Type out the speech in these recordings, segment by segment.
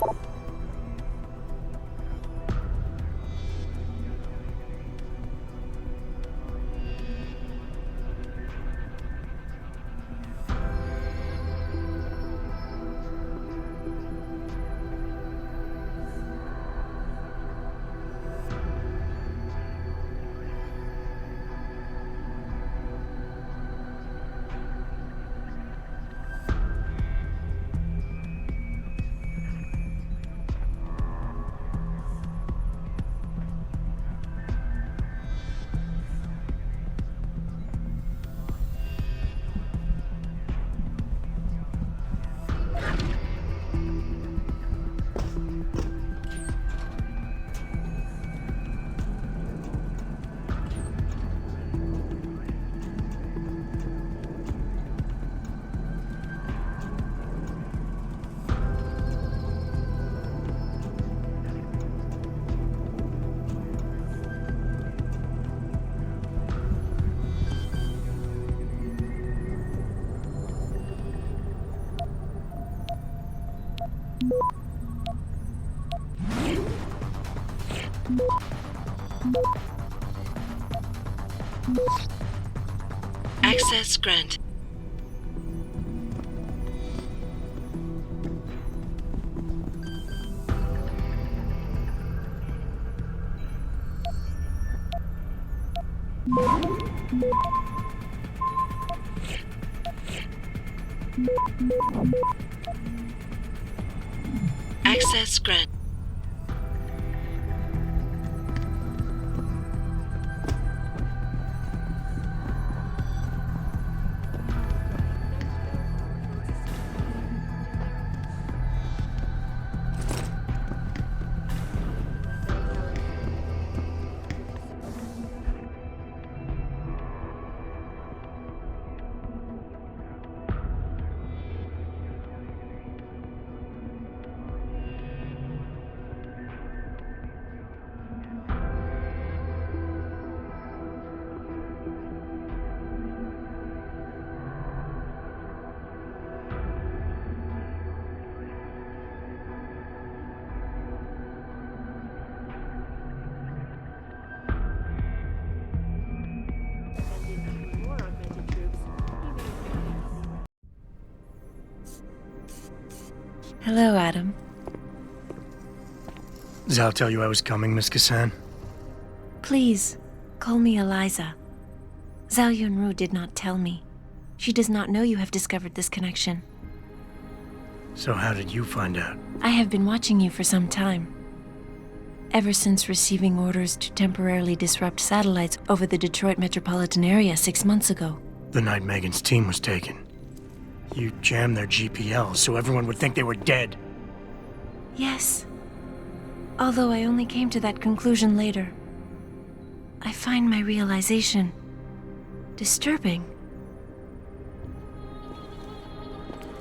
you Access grant. Access grant. Hello, Adam. Zal tell you I was coming, Miss Kassan? Please, call me Eliza. Zhao Yunru did not tell me. She does not know you have discovered this connection. So how did you find out? I have been watching you for some time. Ever since receiving orders to temporarily disrupt satellites over the Detroit metropolitan area six months ago. The night Megan's team was taken. You jammed their GPL so everyone would think they were dead. Yes. Although I only came to that conclusion later. I find my realization disturbing.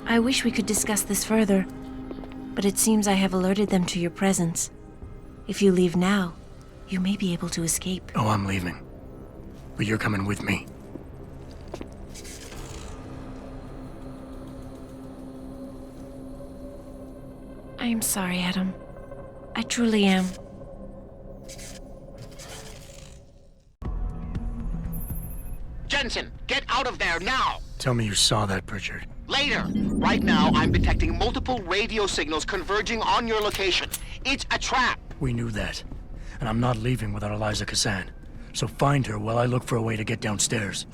I wish we could discuss this further, but it seems I have alerted them to your presence. If you leave now, you may be able to escape. Oh, I'm leaving. But you're coming with me. I am sorry, Adam. I truly am. Jensen, get out of there now! Tell me you saw that, Pritchard. Later! Right now, I'm detecting multiple radio signals converging on your location. It's a trap! We knew that. And I'm not leaving without Eliza Kassan. So find her while I look for a way to get downstairs.